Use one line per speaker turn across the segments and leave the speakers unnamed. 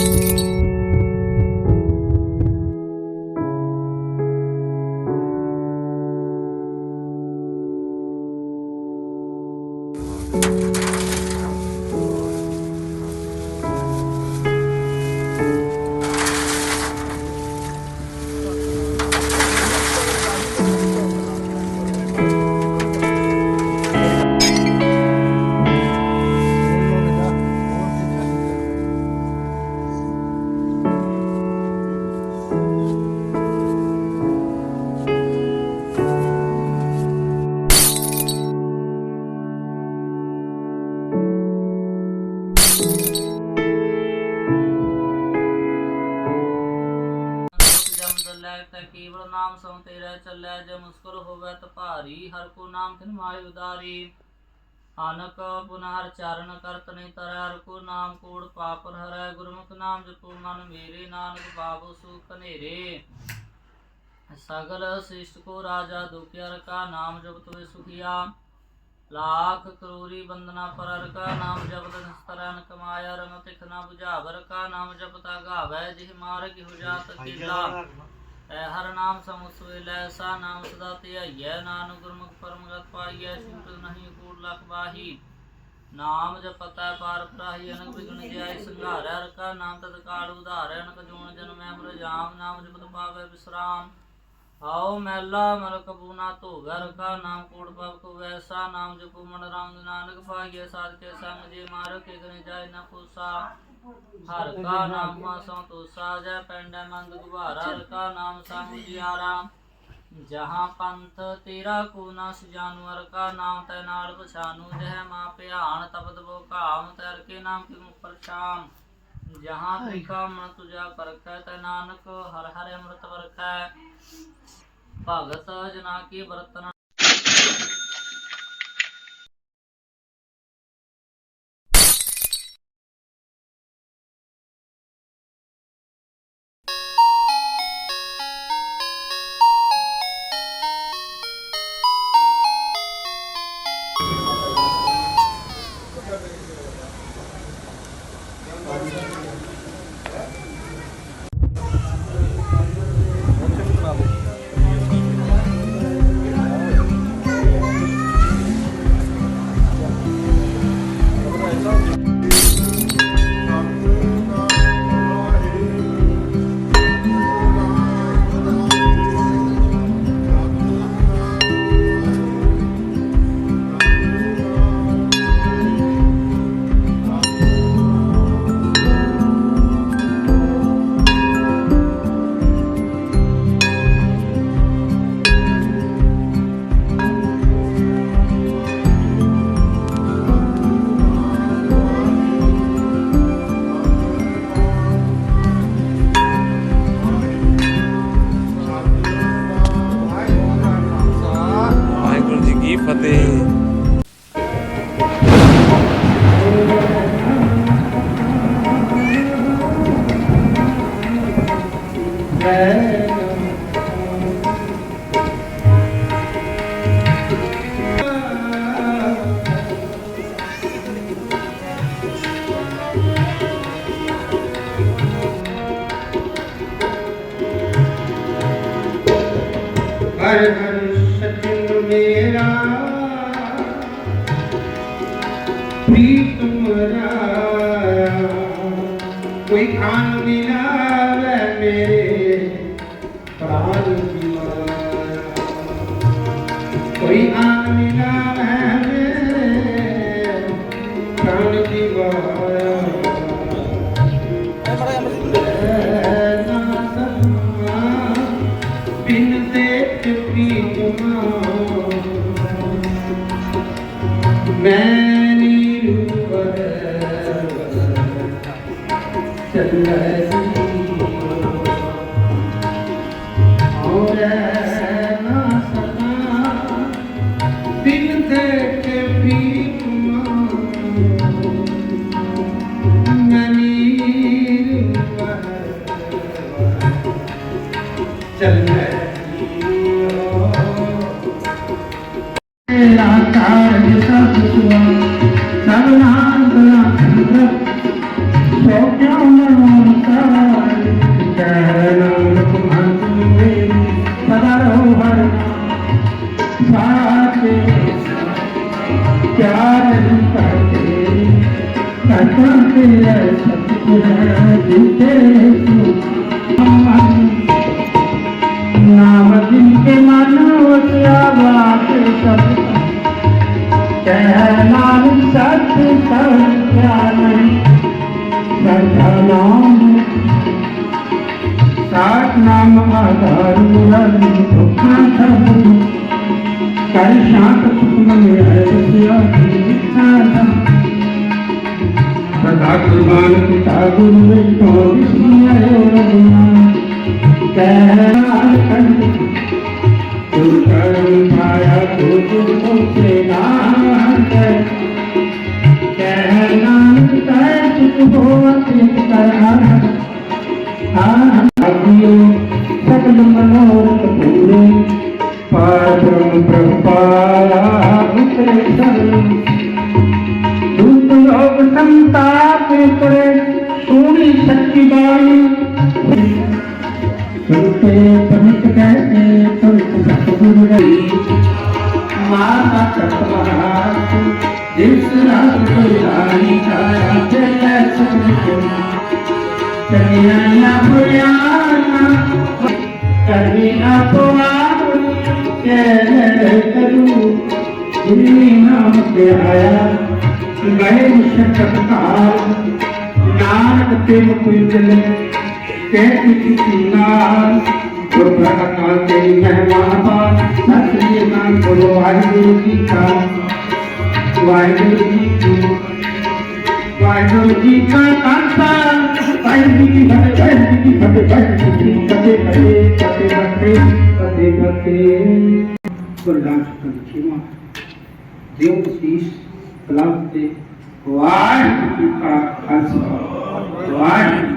ਜਮ ਹਰ ਕੋ ਨਾਮ ਤਿਨ ਮਾਇ ਉਦਾਰੀ। ਆਨਕ ਪੁਨਰ ਚਰਨ ਕਰਤ ਨਹੀਂ ਤਰੈ ਹਰ ਕੋ ਨਾਮ ਕੋੜ ਪਾਪ ਹਰੈ। ਗੁਰਮੁਖ ਨਾਮ ਜਪੋ ਮਨ ਮੇਰੇ ਨਾਨਕ ਬਾਬੂ ਸੁਖ ਹਨੇਰੇ। ਸਗਲ ਸ੍ਰਿਸ਼ਟ ਕੋ ਰਾਜਾ ਦੁਖਿਆਰ ਕਾ ਨਾਮ ਜਪਤ ਵੇ ਸੁਖੀਆ। ਲਾਖ ਕਰੋਰੀ ਬੰਦਨਾ ਪਰਰ ਕਾ ਨਾਮ ਜਪਤ ਨਿਸਤਰਨ ਕਮਾਇਆ ਰੰਗ ਤਿਖ ਨਾ 부ਝਾਵਰ ਕਾ ਨਾਮ ਜਪਤਾ ਗਾਵੈ ਜਿਹ ਮਾਰਗ ਹੋ ਜਾਤ ਕੀਲਾ। ਐ ਹਰ ਨਾਮ ਸਮੁਸਵੇ ਲੈ ਸਾ ਨਾਮ ਸਦਾ ਧਿਆਈਐ ਨਾਨਕ ਗੁਰਮੁਖ ਪਰਮਗਤ ਪਾਈਐ ਛੂਟ ਨਹੀਂ ਕੂੜ ਲਖ ਬਾਹੀ ਨਾਮ ਜਪਤੈ ਪਾਰ ਪ੍ਰਾਹੀ ਅਨਕ ਵਿਗਣ ਜਾਇ ਸੰਘਾਰੈ ਰਕਾ ਨਾਮ ਤਤ ਕਾਲ ਉਧਾਰੈ ਅਨਕ ਜੂਣ ਜਨਮ ਅਮਰ ਜਾਮ, ਨਾਮ ਜਪਤ ਪਾਵੈ ਵਿਸਰਾਮ। ਆਓ ਮੈਲਾ ਮਲਕ ਬੂਨਾ ਧੋਵੈ ਰਖਾ ਨਾਮ ਕੋੜ ਪਵ ਕੋ ਵੈਸਾ ਨਾਮ ਜਪੋ ਮਨ ਰੰਗ ਨਾਨਕ ਭਾਗਿਆ ਸਾਧ ਕੇ ਸੰਗ ਜੇ ਮਾਰ ਕੇ ਗਨੇ ਜਾਇ ਨ ਫੂਸਾ ਹਰ ਕਾ ਨਾਮ ਸੰਤੋਸਾ, ਜੈ ਪੈਂਡੈ ਮੰਦ ਗੁਬਾਰਾ, ਹਰ ਕਾ ਨਾਮ ਸੰਗ ਜਿਆਰਾ। ਜਹਾਂ ਪੰਥ ਤੇਰਾ ਕੋ ਨਾ ਸੁਜਾਨੂ, ਹਰ ਕਾ ਨਾਮ ਤੈ ਨਾਲ ਪਛਾਨੂ। ਜਹ ਮਾ ਭਿਆਨ ਤਪਤ ਬੋ ਕਾਮ ਤੈਰ ਕੇ ਨਾਮ ਕੀ ਮੁਪਰ ਸ਼ਾਮ। ਜਹਾਂ ਤ੍ਰਿਖਾ ਮਨ ਤੁਜਾ ਪਰਖੈ, ਤੈ ਨਾਨਕ ਹਰ ਹਰ ਅੰਮ੍ਰਿਤ ਵਰਖੈ। ਭਗਤ ਜਨਾ ਕੀ ਬਰਤਨ
ਹਰ ਹਰ ਸਤਿੰਗ ਮੇਰਾ ਪ੍ਰੀਤਮ ਰਾਇਆ ਕੋਈ ਖਾਨ ਮਿਲਾਵੇ ਮੇਰੇ ਪ੍ਰਾਨ ਦੀ ਮਾਇਆ ਕੋਈ ਆਨ ਮਿਲਾਵੇ ਮੇਰੇ ਪ੍ਰਾਨ ਦੀ ਮਾਇਆ ਬਿਨ साथे प्यार करते कसम के सतगुरु जीते नाम दिन के मानो क्या बात सब कहना सच सब प्यार सदा नाम साठ नाम आधार दुख सब ਹੈ ਸਿਆ ਕੀ ਸਾਧਾ ਸਦਾ ਕੁਰਬਾਨ ਪਿਤਾ ਗੁਰੂ ਵਿਟੋ ਵਿਸਮਿਆਇਓ ਰਗਨਾ ਕਹਿ ਕੰਡ ਤੂੰ ਕਰਮ ਪਾਇਆ ਤੂੰ ਤੁਮਸੇ ਨਾਮ ਕਹਿ ਨਾਨਕ ਤੈ ਚੁਕ ਹੋਆ ਤਿਤ ਕਰ ਆਹ ਅਭਿਓ ਸਕਲ ਮਨੋਰਥ ਪੂਰੇ ਪਾਰ ਬ੍ਰਹਮ ਪ੍ਰਭਾਇਆ ਉਤਰੇ ਸਰਮ ਦੂਤ ਲੋਕ ਸੰਤਾਪ ਉਪਰੇ ਸੋਹਣੀ ਸੱਚੀ ਬਾਣੀ ਸੁਣਤੇ ਪਵਿੱਤ ਕਹਿ ਪਵਿੱਤ ਸਤਿਗੁਰੂ ਰਹੀ ਮਾਤਾ ਕਤਵਾਸ ਜਿਸ ਰਾਤ ਕੋਈ ਰਾਣੀ ਕਾਇਆ ਜੈ ਸਤਿਗੁਰੂ ਕਰਿਆ ਪੁਰਾਣਾ ਕਰਨੀ ਆਪਵਾਰ ਕਹਿ ਕਰੂ ਜਿਨੀ ਨਾਮ ਤੇ ਆਇਆ ਗਏ ਮੁਸ਼ਕਤ ਕਾਲ ਨਾਨਕ ਤੇ ਕੋਈ ਦਿਲ ਕਹਿ ਕੀਤੀ ਨਾਲ ਗੁਰਬਖਸ਼ ਕਾਲ ਤੇਰੀ ਮਹਿਮਾ ਪਾ ਸਤਿ ਨਾਮ ਵਾਹਿਗੁਰੂ ਜੀ ਕਾ ਖਾਲਸਾ ਵਾਹਿਗੁਰੂ ਜੀ ਕੀ ਫਤਿਹ ਵਾਹਿਗੁਰੂ ਜੀ। ਕੀ ਫਤਿਹ ਵਾਹਿਗੁਰੂ ਜੀ ਕੀ ਫਤਿਹ ਫਤਿਹ ਫਤਿਹ ਫਤਿਹ ਗੁਰਦਾਸ ਕੰਚੀਵਾ ਦੇਵ ਸੀਸ ਕਲਾਮ ਤੇ ਵਾਹਿਗੁਰੂ ਜੀ ਕਾ ਖਾਲਸਾ ਵਾਹਿਗੁਰੂ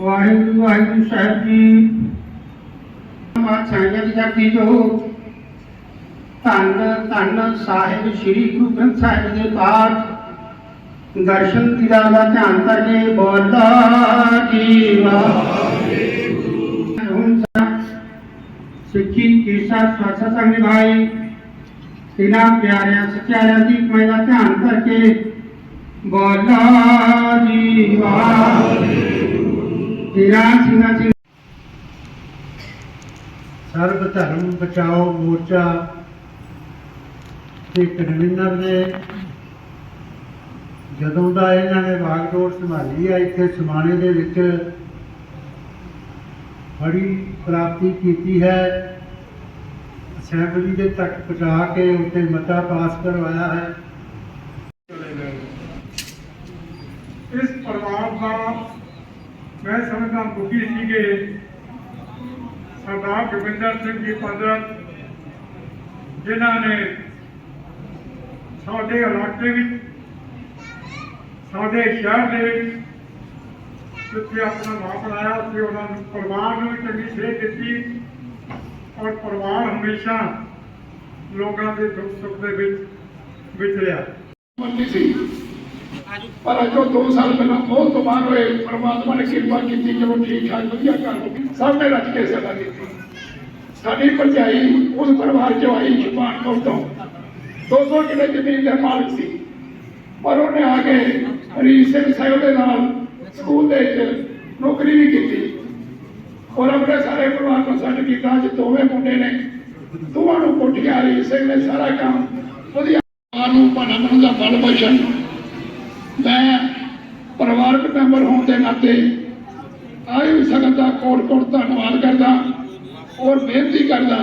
ਵਾਹਿਗੁਰੂ ਸਾਹਿਬ ਜੀ ਮਾਤ ਸੰਗਤ ਜੀ ਜੋ ਧੰਨ ਧੰਨ ਸਾਹਿਬ, ਸ੍ਰੀ ਗੁਰੂ ਗ੍ਰੰਥ ਸਾਹਿਬ ਦੇ ਪਾਠ। ਦਰਸ਼ਨ ਦੀਦਾਰ ਦਾ ਧਿਆਨ ਕਰਕੇ ਬੋਲਦਾ ਜੀ ਵਾਹਿਗੁਰੂ ਸਿੱਖੀ ਕੇਸਾ ਸਵਾਸਾ ਸੰਗ ਨਿਭਾਈ ਤਿਨਾ ਪਿਆਰਿਆਂ, ਸੱਚਿਆਰਿਆਂ ਦੀ ਕਮਾਈ ਦਾ ਧਿਆਨ ਕਰਕੇ ਬੋਲਦਾ ਜੀ ਵਾਹਿਗੁਰੂ ਤੇਰਾ ਸਿੰਘਾਂ ਸਿੰਘ
ਸਰਬ ਧਰਮ ਬਚਾਓ ਮੋਰਚਾ ਤੇ ਕਨਵੀਨਰ ਨੇ ਜਦੋਂ ਦਾ ਇਹਨਾਂ ਨੇ ਵਾਗਡੋਰ ਸੰਭਾਲੀ ਆ, ਇੱਥੇ ਸਮਾਣੇ ਦੇ ਵਿੱਚ ਬੜੀ ਪ੍ਰਾਪਤੀ ਕੀਤੀ ਹੈ। ਅਸੈਂਬਲੀ ਦੇ ਤੱਕ ਪਹੁੰਚਾ ਕੇ ਉੱਤੇ ਮਤਾ ਪਾਸ ਕਰਵਾਇਆ ਹੈ।
ਇਸ ਪਰਿਵਾਰ ਦਾ ਮੈਂ ਸਮਝਦਾ ਦੁਖੀ ਸੀਗੇ ਸਰਦਾਰ ਜੋਗਿੰਦਰ ਸਿੰਘ ਜੀ ਪੰਡਤ ਜਿਨ੍ਹਾਂ ਨੇ ਸਾਡੇ ਇਲਾਕੇ ਵਿੱਚ, ਸਾਡੇ ਸ਼ਹਿਰ ਦੇ ਵਿੱਚ ਜਿੱਥੇ ਆਪਣਾ ਨਾਮ ਬਣਾਇਆ ਉੱਥੇ ਉਹਨਾਂ ਨੂੰ ਪਰਿਵਾਰ ਨੂੰ ਵੀ ਚੰਗੀ ਸੇਧ ਦਿੱਤੀ ਔਰ ਪਰਿਵਾਰ ਹਮੇਸ਼ਾ ਲੋਕਾਂ ਦੇ ਦੁੱਖ ਸੁੱਖ ਦੇ ਵਿੱਚ ਵਿਚਰਿਆ
ਮੰਨੀ ਸੀ। ਪਰ ਅਜੋ 2 ਸਾਲ ਪਹਿਲਾਂ ਬਹੁਤ ਬਿਮਾਰ ਹੋਏ ਪਰਮਾਤਮਾ ਨੇ ਕਿਰਪਾ ਕੀਤੀ, ਚਲੋ ਠੀਕ ਠਾਕ, ਵਧੀਆ ਘਰ ਹੋ ਗਈ। ਸਭ ਨੇ ਰੱਜ ਕੇ ਸੇਵਾ ਕੀਤੀ। ਸਾਡੀ ਭਰਜਾਈ ਉਸ ਪਰਿਵਾਰ ਚੋਂ ਆਈ ਸ਼ੁਭਾਨਪੁਰ ਤੋਂ। 200 ਕਿਲੇ ਜ਼ਮੀਨ ਦੇ ਮਾਲਕ ਸੀ। ਪਰ ਉਹਨੇ ਆ ਕੇ ਹਰੀਸ਼ ਸਿੰਘ ਸਾਹਿਬ ਦੇ ਨਾਲ ਸਕੂਲ ਦੇ ਵਿੱਚ ਨੌਕਰੀ ਵੀ ਕੀਤੀ। ਔਰ ਆਪਣੇ ਸਾਰੇ ਪਰਿਵਾਰ ਨੂੰ ਛੱਡ ਕੀਤਾ ਅੱਜ ਦੋਵੇਂ ਮੁੰਡੇ ਨੇ ਦੋਵਾਂ ਨੂੰ ਕੋਠੀਆਂ ਹਰੀਸ਼ ਸਿੰਘ ਨੇ ਸਾਰਾ ਕੰਮ ਵਧੀਆ ਪਰਿਵਾਰ ਨੂੰ ਭਾਣਾ ਬਣਨ ਦਾ ਬਲ ਬਖਸ਼ਣ ਮੈਂ ਪਰਿਵਾਰਕ ਮੈਂਬਰ ਹੋਣ ਦੇ ਨਾਤੇ ਆਈ ਵੀ ਸੰਗਤ ਦਾ ਕੋਟ ਕੋਟ ਧੰਨਵਾਦ ਕਰਦਾ ਔਰ ਬੇਨਤੀ ਕਰਦਾ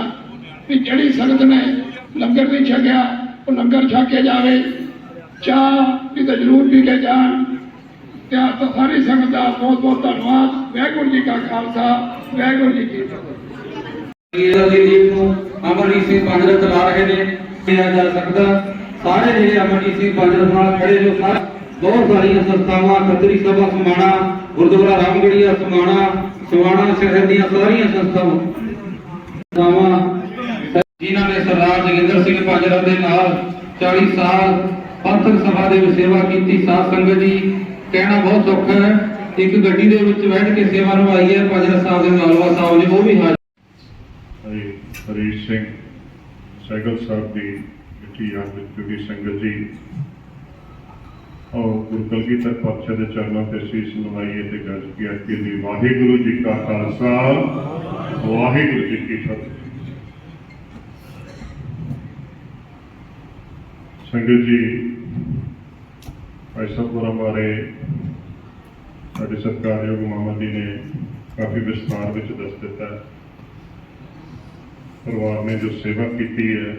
ਕਿ ਜਿਹੜੀ ਸੰਗਤ ਨੇ ਲੰਗਰ ਨਹੀਂ ਛਕਿਆ ਉਹ ਲੰਗਰ ਛਕ ਕੇ ਜਾਵੇ, ਚਾਹ ਵੀ ਤਾਂ ਜ਼ਰੂਰ ਪੀ ਕੇ ਜਾਣ। ਤੇ ਆਪ ਤਾਂ ਸਾਰੀ ਸੰਗਤ ਦਾ ਬਹੁਤ ਬਹੁਤ ਧੰਨਵਾਦ। ਵਾਹਿਗੁਰੂ ਜੀ ਕਾ ਖਾਲਸਾ, ਵਾਹਿਗੁਰੂ ਜੀ ਕੀ ਫਤਿਹ।
ਇਹਨਾਂ ਦੀ ਨੂੰ ਅਮਰਜੀਤ ਸਿੰਘ ਪੰਜਰਤ ਚਲਾ ਰਹੇ ਨੇ, ਕਿਹਾ ਜਾ ਸਕਦਾ। ਸਾਰੇ ਜਿਹੜੇ ਅਮਰਜੀਤ ਸਿੰਘ ਪੰਜਰਤ ਨਾਲ ਖੜੇ ਜੋ ਸਾਰੇ ਬਹੁਤ ਸਾਰੀਆਂ ਸੰਸਥਾਵਾਂ, ਖੱਤਰੀ ਸਭਾ, ਸਮਾਣਾ, ਗੁਰਦੁਆਰਾ ਰਾਮਗੜੀਆ ਸਮਾਣਾ ਸਮਾਣਾ ਸ਼ਹਿਰ ਦੀਆਂ ਸਾਰੀਆਂ ਸੰਸਥਾਵਾਂ ਜਿਨ੍ਹਾਂ ਨੇ ਸਰਦਾਰ ਜੋਗਿੰਦਰ ਸਿੰਘ ਪੰਜਰਤ ਦੇ ਨਾਲ 40 ਸਾਲ ਪੰਥਕ ਸਭਾ ਦੇ ਵਿੱਚ ਸੇਵਾ ਕੀਤੀ, ਸਾਧ ਸੰਗਤ ਜੀ ਕਹਿਣਾ ਬਹੁਤ ਸੌਖਾ ਹੈ, ਇੱਕ ਗੱਡੀ ਦੇ ਵਿੱਚ ਬੈਠ ਕੇ ਸੇਵਾ ਨਿਭਾਈ ਹੈ ਪੰਜਰਤ ਸਾਹਿਬ ਦੇ ਮਾਲਵਾ ਸਾਹਿਬ ਨੇ ਉਹ ਵੀ ਹਾਜ਼ਰ।
ਹਰੀਸ਼ ਸਿੰਘ ਸਾਈਕਲ ਸਾਹਿਬ ਦੀ ਮਿੱਠੀ ਯਾਦ ਵਿੱਚ, ਕਿਉਂਕਿ ਸੰਗਤ ਜੀ ਗੁਰੂ ਕਲਗੀਧਰ ਪਾਤਸ਼ਾਹ ਦੇ ਚਰਨਾਂ ਤੇ ਸੀਸ ਨਵਾਈਏ ਤੇ ਗੱਜ ਕੇ ਆਖੀਏ ਦੀ ਵਾਹਿਗੁਰੂ ਜੀ ਕਾ ਖਾਲਸਾ, ਵਾਹਿਗੁਰੂ ਜੀ ਕੀ ਫਤਿਹ। ਸੰਗਤ ਜੀ, ਭਾਈ ਸਾਹਿਬ ਹੋਰਾਂ ਬਾਰੇ ਸਾਡੇ ਸਤਿਕਾਰਯੋਗ ਮਾਮਾ ਜੀ ਨੇ ਕਾਫੀ ਵਿਸਥਾਰ ਵਿੱਚ ਦੱਸ ਦਿੱਤਾ ਪਰਿਵਾਰ ਨੇ ਜੋ ਸੇਵਾ ਕੀਤੀ ਹੈ,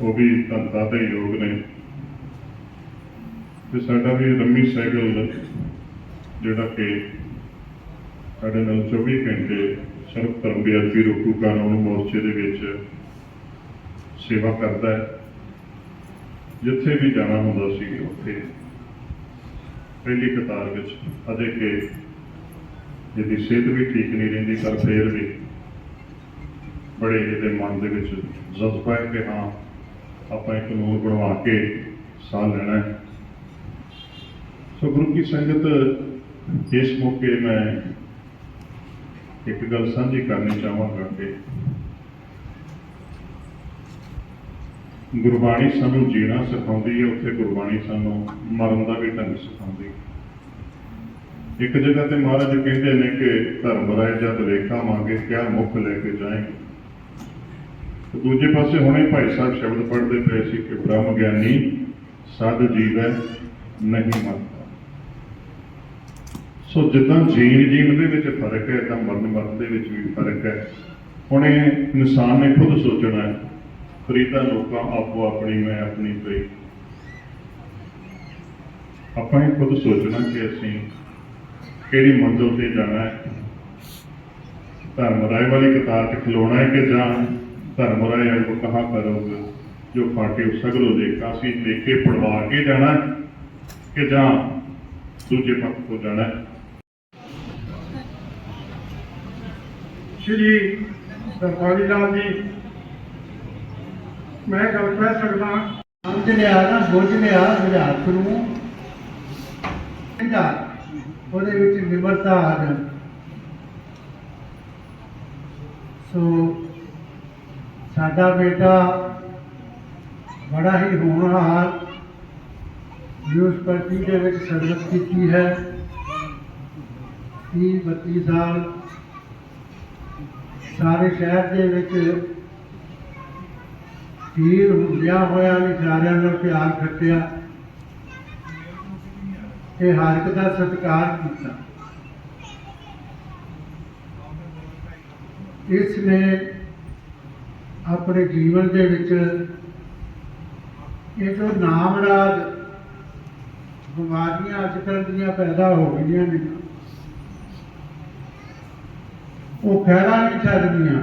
ਉਹ ਵੀ ਧੰਦਾ ਦੇ ਯੋਗ ਨੇ। ਤੇ ਸਾਡਾ ਵੀ ਰੰਮੀ ਸਾਈਕਲ ਜਿਹੜਾ ਕਿ ਸਾਡੇ ਨਾਲ 24 ਘੰਟੇ ਸਰਬ ਧਰਮ ਬੇਅਦਬੀ ਰੋਕੂ ਕਾਨੂੰਨ ਮੋਰਚੇ ਦੇ ਵਿੱਚ ਸੇਵਾ ਕਰਦਾ ਹੈ। ਜਿੱਥੇ ਵੀ ਜਾਣਾ ਹੁੰਦਾ ਸੀ ਉੱਥੇ। ਪਹਿਲੀ ਕਤਾਰ ਵਿੱਚ ਅਜੇ ਕਿ ਜਿਹਦੀ ਸਿਹਤ ਵੀ ਠੀਕ ਨਹੀਂ ਰਹਿੰਦੀ, ਪਰ ਫੇਰ ਵੀ ਬੜੇ ਇਹਦੇ ਮਨ ਦੇ ਵਿੱਚ ਜਜ਼ਬਾ ਹੈ ਕਿ ਹਾਂ, ਆਪਾਂ ਇੱਕ ਕਾਨੂੰਨ ਬਣਵਾ ਕੇ ਸਾਹ ਲੈਣਾ ਹੈ। ਸੋ ਗੁਰੂ ਕੀ ਸੰਗਤ, ਇਸ ਮੌਕੇ ਮੈਂ ਇੱਕ ਗੱਲ ਸਾਂਝੀ ਕਰਨੀ ਚਾਹਾਂਗਾ ਕਿ ਗੁਰਬਾਣੀ ਸਾਨੂੰ ਜੀਣਾ ਸਿਖਾਉਂਦੀ ਹੈ, ਉੱਥੇ ਗੁਰਬਾਣੀ ਸਾਨੂੰ ਮਰਨ ਦਾ ਵੀ ਢੰਗ ਸਿਖਾਉਂਦੀ ਹੈ। ਇੱਕ ਜਗ੍ਹਾ ਤੇ ਮਹਾਰਾਜ ਕਹਿੰਦੇ ਨੇ ਕਿ ਧਰਮ ਰਾਏ ਜਦ ਲੇਖਾ ਮੰਗੇ, ਕਿਆ ਮੁੱਖ ਲੈ ਕੇ ਜਾਏਂਗੇ ਦੂਜੇ ਪਾਸੇ ਹੁਣੇ ਭਾਈ ਸਾਹਿਬ ਸ਼ਬਦ ਪੜ੍ਹਦੇ ਪਏ ਸੀ ਕਿ ਬ੍ਰਹਮ ਗਿਆਨੀ ਸਦ ਜੀਵੈ ਨਹੀਂ ਮਰਦਾ। ਸੋ ਜਿੱਦਾਂ ਜੀਣ ਜੀਣ ਦੇ ਵਿੱਚ ਫ਼ਰਕ ਹੈ, ਤਾਂ ਮਰਨ ਮਰਨ ਦੇ ਵਿੱਚ ਵੀ ਫ਼ਰਕ ਹੈ। ਹੁਣ ਇਹ ਇਨਸਾਨ ਨੇ ਖੁਦ ਸੋਚਣਾ ਹੈ ਫਰੀਦਾ ਲੋਕਾਂ ਆਪੋ ਆਪਣੀ, ਮੈਂ ਆਪਣੀ ਪਈ ਆਪਾਂ ਹੀ ਖੁਦ ਸੋਚਣਾ ਕਿ ਅਸੀਂ ਕਿਹੜੀ ਮੰਜ਼ਿਲ ਤੇ ਜਾਣਾ ਹੈ। ਧਰਮ ਰਾਏ ਵਾਲੀ ਕਤਾਰ 'ਚ ਖਲੋਣਾ ਹੈ ਕਿ ਜਾਂ ਧਰਮ ਰਾਏ ਵਾਲੇ ਕਹਾ ਕਰੋਗੇ ਜੋ ਫਾਟੇ ਸਗਲੋ ਦੇਖਾ ਸੀ ਦੇਖੇ ਪੜਵਾ ਕੇ ਜਾਣਾ ਕਿ ਜਾਂ ਦੂਜੇ ਪੱਖ ਤੋਂ ਜਾਣਾ
ਸ਼੍ਰੀ ਸਰਕਾਰੀ ਲਾਲ ਜੀ ਮੈਂ ਗੱਲ ਕਹਿ ਸਕਦਾ
ਸਮਝ ਲਿਆ ਨਾ ਬੁੱਝ ਲਿਆ ਵਿਦਿਆਰਥ ਨੂੰ। ਕਹਿੰਦਾ ਉਹਦੇ ਵਿੱਚ ਨਿਮਰਤਾ ਆ ਜਾਂਦੀ ਸੋ ਸਾਡਾ ਬੇਟਾ ਬੜਾ ਹੀ ਹੋਣਹਾਰ ਯੂਨੀਵਰਸਿਟੀ ਦੇ ਵਿੱਚ ਸਰਵਿਸ ਕੀਤੀ ਹੈ। 30 32 ਸਾਲ ਸਾਰੇ ਸ਼ਹਿਰ ਦੇ ਵਿੱਚ ਵੀਰ ਹੁੰਦਿਆਂ ਹੋਇਆ ਵੀ ਸਾਰਿਆਂ ਨਾਲ ਪਿਆਰ ਖੱਟਿਆ। ਤੇ ਹਰ ਇੱਕ ਦਾ ਸਤਿਕਾਰ ਕੀਤਾ। ਇਸ ਨੇ ਆਪਣੇ ਜੀਵਨ ਦੇ ਵਿੱਚ ਇਹ ਜੋ ਨਾਮਰਾਜ ਬਿਮਾਰੀਆਂ ਅੱਜ ਕੱਲ੍ਹ ਦੀਆਂ ਪੈਦਾ ਹੋ ਗਈਆਂ ਨੇ, ਉਹ ਖਹਿੜਾ ਨਹੀਂ ਛੱਡਦੀਆਂ।